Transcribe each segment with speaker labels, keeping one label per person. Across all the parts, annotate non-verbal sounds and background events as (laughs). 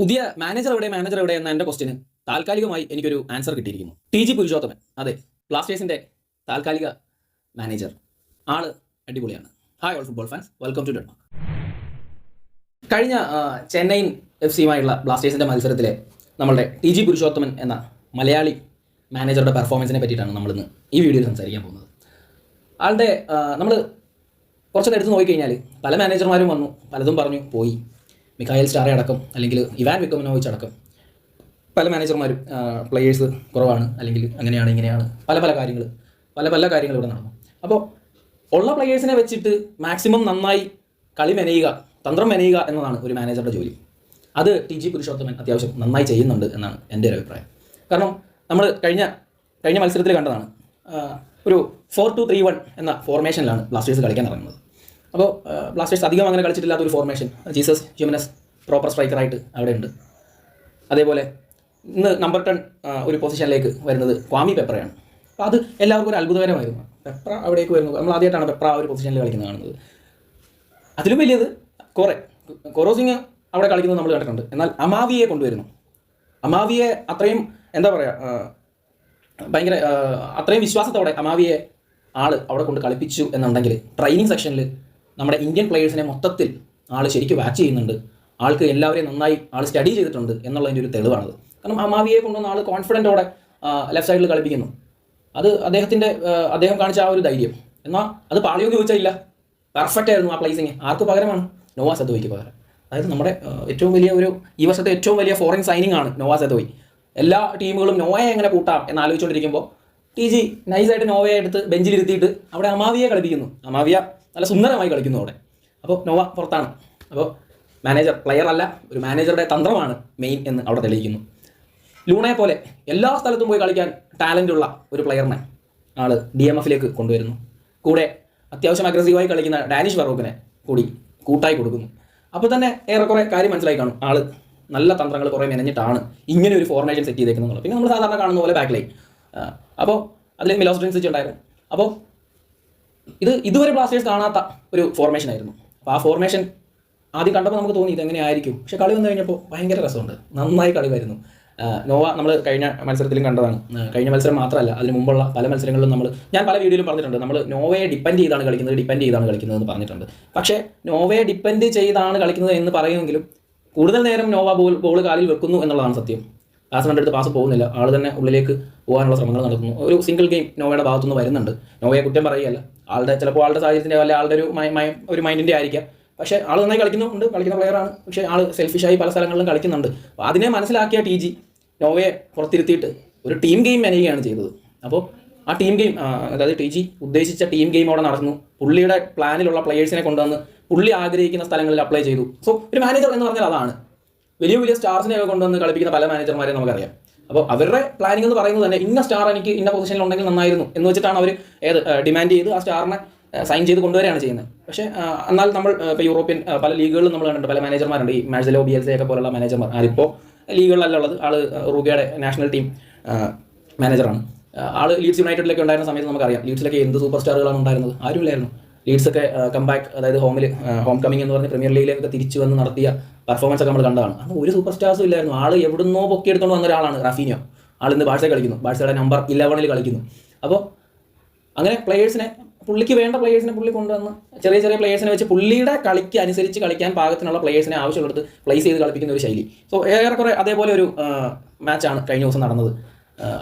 Speaker 1: പുതിയ മാനേജർ എവിടെ മാനേജർ എവിടെ എന്ന എന്റെ ക്വസ്റ്റിന് താൽക്കാലികമായി എനിക്കൊരു ആൻസർ കിട്ടിയിരിക്കുന്നു. T G Purushothaman. അതെ ബ്ലാസ്റ്റേഴ്സിന്റെ താൽക്കാലിക മാനേജർ ആൾ അടിപൊളിയാണ്. Hi all football fans welcome to Denmark കഴിഞ്ഞ ചെന്നൈയിൻ എഫ് സിയുമായുള്ള ബ്ലാസ്റ്റേഴ്സിന്റെ മത്സരത്തിലെ നമ്മളുടെ ടി ജി പുരുഷോത്തമൻ എന്ന മലയാളി മാനേജറുടെ പെർഫോമൻസിനെ പറ്റിയിട്ടാണ് നമ്മളിന്ന് ഈ വീഡിയോയിൽ സംസാരിക്കാൻ പോകുന്നത്. ആളുടെ നമ്മൾ കുറച്ചൊക്കെ എടുത്ത് നോക്കിക്കഴിഞ്ഞാൽ പല മാനേജർമാരും വന്നു പലതും പറഞ്ഞു പോയി. മിഖായൽ സ്റ്റാറെ അടക്കം അല്ലെങ്കിൽ ഇവാൻ വിക്കമനോവിച്ച് അടക്കം പല മാനേജർമാരും പ്ലെയേഴ്സ് കുറവാണ്. അല്ലെങ്കിൽ അങ്ങനെയാണ് ഇങ്ങനെയാണ്. പല പല കാര്യങ്ങൾ പല പല കാര്യങ്ങൾ ഇവിടെ നടന്നു. അപ്പോൾ ഉള്ള പ്ലെയേഴ്സിനെ വെച്ചിട്ട് മാക്സിമം നന്നായി കളി മെനയുക തന്ത്രം മെനയുക എന്നതാണ് ഒരു മാനേജറുടെ ജോലി. അത് ടി ജി പുരുഷോത്തമൻ അത്യാവശ്യം നന്നായി ചെയ്യുന്നുണ്ട് എന്നാണ് എന്റെ ഒരു അഭിപ്രായം. കാരണം നമ്മൾ കഴിഞ്ഞ കഴിഞ്ഞ മത്സരത്തിൽ കണ്ടതാണ് ഒരു ഫോർ ടു ത്രീ വൺ എന്ന ഫോർമേഷനിലാണ് ബ്ലാസ്റ്റേഴ്സ് കളിക്കാൻ ഇറങ്ങുന്നത്. അപ്പോൾ ബ്ലാസ്റ്റേഴ്സ് അധികം അങ്ങനെ കളിച്ചിട്ടില്ലാത്ത ഒരു ഫോർമേഷൻ ജീസസ് ഹ്യൂമനസ് പ്രോപ്പർ സ്ട്രൈക്കറായിട്ട് അവിടെ ഉണ്ട്. അതേപോലെ ഇന്ന് നമ്പർ ടെൻ ഒരു പൊസിഷനിലേക്ക് വരുന്നത് ക്വാമി പെപ്രയാണ്. അപ്പോൾ അത് എല്ലാവർക്കും ഒരു അത്ഭുതകരമായിരുന്നു. പെപ്ര അവിടേക്ക് വരുന്നത് നമ്മൾ ആദ്യമായിട്ടാണ് പെപ്ര ഒരു പൊസിഷനിൽ കളിക്കുന്നത് കാണുന്നത്. അതിലും വലിയത് കോറെ. കൊറോസിങ് അവിടെ കളിക്കുന്നത് നമ്മൾ കണ്ടിട്ടുണ്ട്. എന്നാൽ അമാവിയെ കൊണ്ടുവരുന്നു. അമാവിയെ അത്രയും എന്താ പറയുക ഭയങ്കര അത്രയും വിശ്വാസത്തോടെ അമാവിയെ ആൾ അവിടെ കൊണ്ട് കളിപ്പിച്ചു എന്നുണ്ടെങ്കിൽ ട്രെയിനിങ് സെക്ഷനിൽ നമ്മുടെ ഇന്ത്യൻ പ്ലെയേഴ്സിനെ മൊത്തത്തിൽ ആൾ ശരിക്കും വാച്ച് ചെയ്യുന്നുണ്ട്. ആൾക്ക് എല്ലാവരെയും നന്നായി ആൾ സ്റ്റഡി ചെയ്തിട്ടുണ്ട് എന്നുള്ളതിന്റെ ഒരു തെളിവാണത്. കാരണം അമാവിയെ കൊണ്ടുവന്ന ആൾ കോൺഫിഡന്റോടെ ലെഫ്റ്റ് സൈഡിൽ കളിപ്പിക്കുന്നു. അത് അദ്ദേഹത്തിന്റെ അദ്ദേഹം കാണിച്ച ആ ഒരു ധൈര്യം. എന്നാൽ അത് പാളിയോന്ന് ചോദിച്ചാൽ ഇല്ല. പെർഫെക്റ്റ് ആയിരുന്നു ആ പ്ലേസിങ് ആർക്ക് പകരമാണ്? നോവാ സദോയ്ക്ക് പകരം. അതായത് നമ്മുടെ ഏറ്റവും വലിയ ഒരു ഈ വർഷത്തെ ഏറ്റവും വലിയ ഫോറിൻ സൈനിങ് ആണ് നോവാ സദോയ്. എല്ലാ ടീമുകളും നോയെ എങ്ങനെ കൂട്ടാം എന്ന് ആലോചിച്ചുകൊണ്ടിരിക്കുമ്പോൾ ടി ജി നൈസായിട്ട് നോവയെ എടുത്ത് ബെഞ്ചിലിരുത്തിയിട്ട് അവിടെ അമാവിയെ കളിപ്പിക്കുന്നു. അമാവിയ നല്ല സുന്ദരമായി കളിക്കുന്നു അവിടെ. അപ്പോൾ നോവ പുറത്താണ്. അപ്പോൾ മാനേജർ പ്ലെയർ അല്ല ഒരു മാനേജറുടെ തന്ത്രമാണ് മെയിൻ എന്ന് അവിടെ തെളിയിക്കുന്നു. ലൂണയെ പോലെ എല്ലാ സ്ഥലത്തും പോയി കളിക്കാൻ ടാലന്റ് ഉള്ള ഒരു പ്ലെയറിനെ ആൾ ഡി എം എഫിലേക്ക് കൊണ്ടുവരുന്നു. കൂടെ അത്യാവശ്യം അഗ്രസീവായി കളിക്കുന്ന ഡാനിഷ് ഫറൂഖിനെ കൂടി കൂട്ടായി കൊടുക്കുന്നു. അപ്പോൾ തന്നെ ഏറെക്കുറെ കാര്യം മനസ്സിലായി കാണും. ആൾ നല്ല തന്ത്രങ്ങൾ കുറേ മെനഞ്ഞിട്ടാണ് ഇങ്ങനെ ഒരു ഫോർമേഷൻ സെറ്റ് ചെയ്തേക്കുന്നത് പിന്നെ നമ്മൾ സാധാരണ കാണുന്ന പോലെ ബാക്ക് ലൈൻ അപ്പോൾ അതിൽ മിലോസ് ഉണ്ടായിരുന്നു. അപ്പോൾ ഇത് ഇതുവരെ ബ്ലാസ്റ്റേഴ്സ് കാണാത്ത ഒരു ഫോർമേഷൻ ആയിരുന്നു. അപ്പോൾ ആ ഫോർമേഷൻ ആദ്യം കണ്ടപ്പോൾ നമുക്ക് തോന്നി ഇത് എങ്ങനെയായിരിക്കും. പക്ഷെ കളി വന്നു കഴിഞ്ഞപ്പോൾ ഭയങ്കര രസമുണ്ട്. നന്നായി കളി വരുന്നു. നോവ നമ്മൾ കഴിഞ്ഞ മത്സരത്തിലും കണ്ടതാണ്. കഴിഞ്ഞ മത്സരം മാത്രമല്ല അതിന് മുമ്പുള്ള പല മത്സരങ്ങളിലും നമ്മൾ ഞാൻ പല വീഡിയോയിലും പറഞ്ഞിട്ടുണ്ട്. നമ്മൾ നോവയെ ഡിപ്പെൻഡ് ചെയ്താണ് കളിക്കുന്നത് ഡിപ്പെൻഡ് ചെയ്താണ് കളിക്കുന്നത് എന്ന് പറഞ്ഞിട്ടുണ്ട്. പക്ഷേ നോവയെ ഡിപ്പെൻഡ് ചെയ്താണ് കളിക്കുന്നത് എന്ന് പറയുമെങ്കിലും കൂടുതൽ നേരം നോവ ബോൾ ബോൾ കാലിൽ വെക്കുന്നു എന്നുള്ളതാണ് സത്യം. ബാറ്റ്സ്മാന്റെ അടുത്ത് പാസ് പോകുന്നില്ല. ആൾ തന്നെ ഉള്ളിലേക്ക് പോകാനുള്ള ശ്രമങ്ങൾ നടക്കുന്നു. ഒരു സിംഗിൾ ഗെയിം നോവയുടെ ഭാഗത്തുനിന്ന് വരുന്നുണ്ട്. നോവയെ കുറ്റം പറയുകയല്ല. ആളുടെ ചിലപ്പോൾ ആളുടെ സാഹചര്യത്തിന്റെ അല്ല ആളുടെ ഒരു ഒരു മൈൻഡിന്റെ ആയിരിക്കാം. പക്ഷേ ആൾ നന്നായി കളിക്കുന്നുണ്ട്. കളിക്കുന്ന പ്ലെയറാണ് പക്ഷേ ആൾ സെൽഫിഷായി പല സ്ഥലങ്ങളിലും കളിക്കുന്നുണ്ട്. അപ്പോൾ അതിനെ മനസ്സിലാക്കിയ ടി ജി നോവയെ പുറത്തിരുത്തിയിട്ട് ഒരു ടീം ഗെയിം മെനയുകയാണ് ചെയ്തത്. അപ്പോൾ ആ ടീം ഗെയിം അതായത് ടി ജി ഉദ്ദേശിച്ച ടീം ഗെയിം അവിടെ നടന്നു. പുള്ളിയുടെ പ്ലാനിലുള്ള പ്ലെയേഴ്സിനെ കൊണ്ടുവന്ന് പുള്ളി ആഗ്രഹിക്കുന്ന സ്ഥലങ്ങളിൽ അപ്ലൈ ചെയ്തു. സോ ഒരു മാനേജർ എന്ന് പറഞ്ഞാൽ അതാണ്. വലിയ വലിയ സ്റ്റാർസിനെ ഒക്കെ കൊണ്ടുവന്ന് കളിപ്പിക്കുന്ന പല മാനേജർമാരെ നമുക്കറിയാം. അപ്പോൾ അവരുടെ പ്ലാനിംഗ് എന്ന് പറയുന്നത് തന്നെ ഇന്ന സ്റ്റാർ എനിക്ക് ഇന്ന പൊസിഷനിൽ ഉണ്ടെങ്കിൽ നന്നായിരുന്നു എന്ന് വെച്ചിട്ടാണ് അവർ ഏത് ഡിമാൻഡ് ചെയ്ത് ആ സ്റ്റാറിനെ സൈൻ ചെയ്ത് കൊണ്ടുവരികയാണ് ചെയ്യുന്നത്. പക്ഷേ എന്നാൽ നമ്മൾ ഇപ്പോൾ യൂറോപ്യൻ പല ലീഗുകളിലും നമ്മൾ കണ്ടിട്ടുണ്ട് പല മാനേജർമാരുണ്ട് ഈ മാഴ്സലോ ബി എൽ സി ഒക്കെ പോലുള്ള മാനേജർമാർ ആരിപ്പോൾ ലീഗുകളിലല്ല ഉള്ളത്. ആൾ റൂബിയുടെ നാഷണൽ ടീം മാനേജറാണ് ആൾ ലീഡ്സ് യുണൈറ്റഡിലൊക്കെ ഉണ്ടായിരുന്ന സമയത്ത് നമുക്കറിയാം. ലീഡ്സിലൊക്കെ എന്ത് സൂപ്പർ സ്റ്റാറുകളാണ് ഉണ്ടായിരുന്നത്? ആരുമില്ലായിരുന്നു. ലീഡ്സ് ഒക്കെ കംബാക്ക് അതായത് ഹോമിൽ ഹോം കമ്മിങ് എന്ന് പറഞ്ഞ പ്രീമിയർ ലീഗിലേക്കൊക്കെ തിരിച്ചു വന്ന് നടത്തിയ പെർഫോമൻസ് ഒക്കെ നമ്മൾ കണ്ടതാണ്. അന്ന് ഒരു സൂപ്പർ സ്റ്റാർസും ഇല്ലായിരുന്നു. ആൾ എവിടുന്നോ പൊക്കിയെടുത്തോണ്ട് വന്ന ഒരാളാണ് റഫീനിയോ ആൾ ഇന്ന് ബാഴ്സ കളിക്കുന്നു. ബാഴ്സയുടെ നമ്പർ ഇലവനിൽ കളിക്കുന്നു. അപ്പോൾ അങ്ങനെ പ്ലേയേഴ്സിനെ പുള്ളിക്ക് വേണ്ട പ്ലേയേഴ്സിനെ പുള്ളി കൊണ്ടുവന്ന് ചെറിയ ചെറിയ പ്ലേയേഴ്സിനെ വെച്ച് പുള്ളിയുടെ കളിക്ക് അനുസരിച്ച് കളിക്കാൻ പാകത്തിനുള്ള പ്ലേയേഴ്സിനെ ആവശ്യമുള്ളത് പ്ലേസ് ചെയ്ത് കളിപ്പിക്കുന്ന ഒരു ശൈലി. സോ ഏറെക്കുറെ അതേപോലെ ഒരു മാച്ചാണ് കഴിഞ്ഞ ദിവസം നടന്നത്.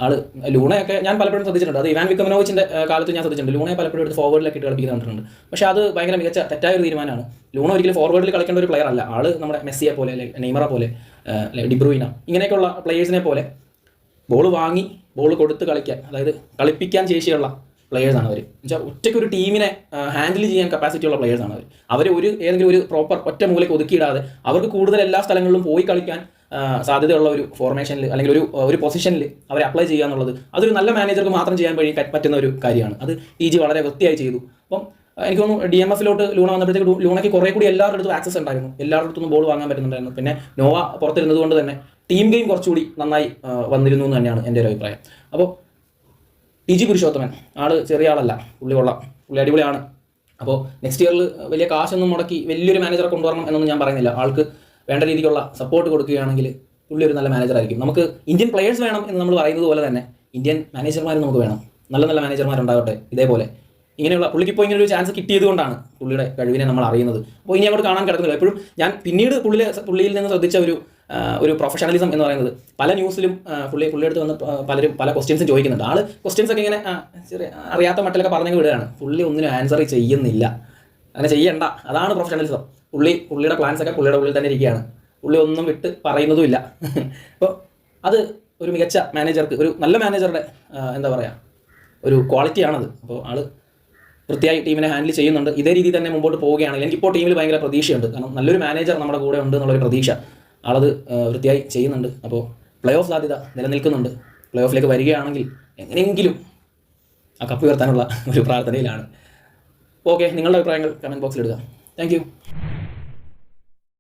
Speaker 1: ആൾ ലൂണയൊക്കെ ഞാൻ പലപ്പോഴും ശ്രദ്ധിച്ചിട്ടുണ്ട്. അത് ഇവാൻ വിക്കമനോവിച്ചിന്റെ ആ, കാലത്ത് ഞാൻ ശ്രദ്ധിച്ചിട്ടുണ്ട്. ലൂണയെ പലപ്പോഴും എടുത്ത് ഫോർവേഡിലൊക്കെ ഇട്ട് കളിപ്പിക്കുന്ന കണ്ടിട്ടുണ്ട്. പക്ഷേ അത് ഭയങ്കര മികച്ച തെറ്റായ ഒരു തീരുമാനമാണ്. ലൂണ ഒരിക്കലും ഫോർവേഡിൽ കളിക്കേണ്ട ഒരു പ്ലെയർ അല്ല. ആൾ നമ്മുടെ മെസ്സിയെ പോലെ അല്ലെങ്കിൽ നെയ്മറ പോലെ ഡിബ്രൂയിന ഇങ്ങനെയൊക്കെയുള്ള പ്ലേയേഴ്സിനെ പോലെ ബോൾ വാങ്ങി ബോൾ കൊടുത്ത് കളിക്കാൻ അതായത് കളിപ്പിക്കാൻ ശേഷിയുള്ള പ്ലേയേഴ്സാണ് അവർ എന്നുവെച്ചാൽ ഒറ്റയ്ക്ക് ഒരു ടീമിനെ ഹാൻഡിൽ ചെയ്യാൻ കപ്പാസിറ്റി ഉള്ള പ്ലേയേഴ്സാണ് അവർ അവർ ഒരു ഏതെങ്കിലും ഒരു പ്രോപ്പർ ഒറ്റ മൂലയ്ക്ക് ഒതുക്കിയിടാതെ അവർക്ക് കൂടുതൽ എല്ലാ സ്ഥലങ്ങളിലും പോയി കളിക്കാൻ സാധ്യതയുള്ള ഒരു ഫോർമേഷനിൽ അല്ലെങ്കിൽ ഒരു ഒരു പൊസിഷനിൽ അവരെ അപ്ലൈ ചെയ്യുക എന്നുള്ളത് അതൊരു നല്ല മാനേജർക്ക് മാത്രം ചെയ്യാൻ വഴി പറ്റുന്ന ഒരു കാര്യമാണ്. അത് ഇ ജി വളരെ വൃത്തിയായി ചെയ്തു. അപ്പം എനിക്ക് തോന്നുന്നു ഡി എം എഫിലോട്ട് ലൂണ വന്നപ്പോഴത്തേക്ക് ലൂണയ്ക്ക് കുറേ കൂടി എല്ലാവരുടെ അടുത്തും ആക്സസ് ഉണ്ടായിരുന്നു. എല്ലാവരുടെ അടുത്തും ബോൾ വാങ്ങാൻ പറ്റുന്നുണ്ടായിരുന്നു. പിന്നെ നോവ പുറത്തിരുന്നത് കൊണ്ട് തന്നെ ടീം ഗെയിം കുറച്ചുകൂടി നന്നായി വന്നിരുന്നു എന്ന് തന്നെയാണ് എന്റെ ഒരു അഭിപ്രായം. അപ്പോൾ ടി ജി പുരുഷോത്തമൻ ആൾ ചെറിയ ആളല്ല പുള്ളി കൊള്ളാം പുള്ളി അടിപൊളിയാണ്. അപ്പോൾ നെക്സ്റ്റ് ഇയറിൽ വലിയ കാശൊന്നും മുടക്കി വലിയൊരു മാനേജറെ കൊണ്ടുവരണം എന്നൊന്നും ഞാൻ പറയുന്നില്ല. ആൾക്ക് വേണ്ട രീതിക്കുള്ള സപ്പോർട്ട് കൊടുക്കുകയാണെങ്കിൽ പുള്ളി ഒരു നല്ല മാനേജർ ആയിരിക്കും. നമുക്ക് ഇന്ത്യൻ പ്ലെയേഴ്സ് വേണം എന്ന് നമ്മൾ പറയുന്നത് പോലെ തന്നെ ഇന്ത്യൻ മാനേജർമാരും നമുക്ക് വേണം. നല്ല നല്ല മാനേജർമാരുണ്ടാകട്ടെ ഇതേപോലെ. ഇങ്ങനെയുള്ള പുള്ളിക്ക് ഇപ്പോൾ ഇങ്ങനെ ഒരു ചാൻസ് കിട്ടിയത് കൊണ്ടാണ് പുള്ളിയുടെ കഴിവിനെ നമ്മൾ അറിയുന്നത്. അപ്പോൾ ഇനി അങ്ങോട്ട് കാണാൻ കിടക്കുന്നില്ല. എപ്പോഴും ഞാൻ പിന്നീട് പുള്ളിയെ പുള്ളിയിൽ നിന്ന് ശ്രദ്ധിച്ച ഒരു ഒരു പ്രൊഫഷണലിസം എന്ന് പറയുന്നത് പല ന്യൂസിലും പുള്ളി പുള്ളിയെടുത്ത് വന്ന് പലരും പല ക്വസ്റ്റ്യൻസും ചോദിക്കുന്നുണ്ട്. ആൾ ക്വസ്റ്റ്യൻസ് ഒക്കെ ഇങ്ങനെ അറിയാത്ത മട്ടിലൊക്കെ പറഞ്ഞു വിടുകയാണ്. പുള്ളി ഒന്നിനും ആൻസർ ചെയ്യുന്നില്ല. അങ്ങനെ ചെയ്യണ്ട. അതാണ് പ്രൊഫഷണലിസം പുള്ളി പുള്ളിയുടെ പ്ലാൻസ് ഒക്കെ പുള്ളിയുടെ ഉള്ളിൽ തന്നെ ഇരിക്കുകയാണ്. പുള്ളി ഒന്നും വിട്ട് പറയുന്നതുമില്ല. (laughs) അപ്പോൾ അത് ഒരു മികച്ച മാനേജർക്ക് ഒരു നല്ല മാനേജറുടെ എന്താ പറയുക ഒരു ക്വാളിറ്റിയാണത് അപ്പോൾ ആൾ വൃത്തിയായി ടീമിനെ ഹാൻഡിൽ ചെയ്യുന്നുണ്ട്. ഇതേ രീതിയിൽ തന്നെ മുമ്പോട്ട് പോവുകയാണെങ്കിൽ എനിക്കിപ്പോൾ ടീമിൽ ഭയങ്കര പ്രതീക്ഷയുണ്ട്. കാരണം നല്ലൊരു മാനേജർ നമ്മുടെ കൂടെ ഉണ്ട് എന്നുള്ളൊരു പ്രതീക്ഷ ആളത് വൃത്തിയായി ചെയ്യുന്നുണ്ട്. അപ്പോൾ പ്ലേ ഓഫ് സാധ്യത നിലനിൽക്കുന്നുണ്ട്. പ്ലേ ഓഫിലേക്ക് വരികയാണെങ്കിൽ എങ്ങനെയെങ്കിലും ആ കപ്പ് ഉയർത്താനുള്ള ഒരു പ്രാർത്ഥനയിലാണ്. ഓക്കെ നിങ്ങളുടെ അഭിപ്രായങ്ങൾ കമന്റ് ബോക്സിൽ ഇടുക. താങ്ക്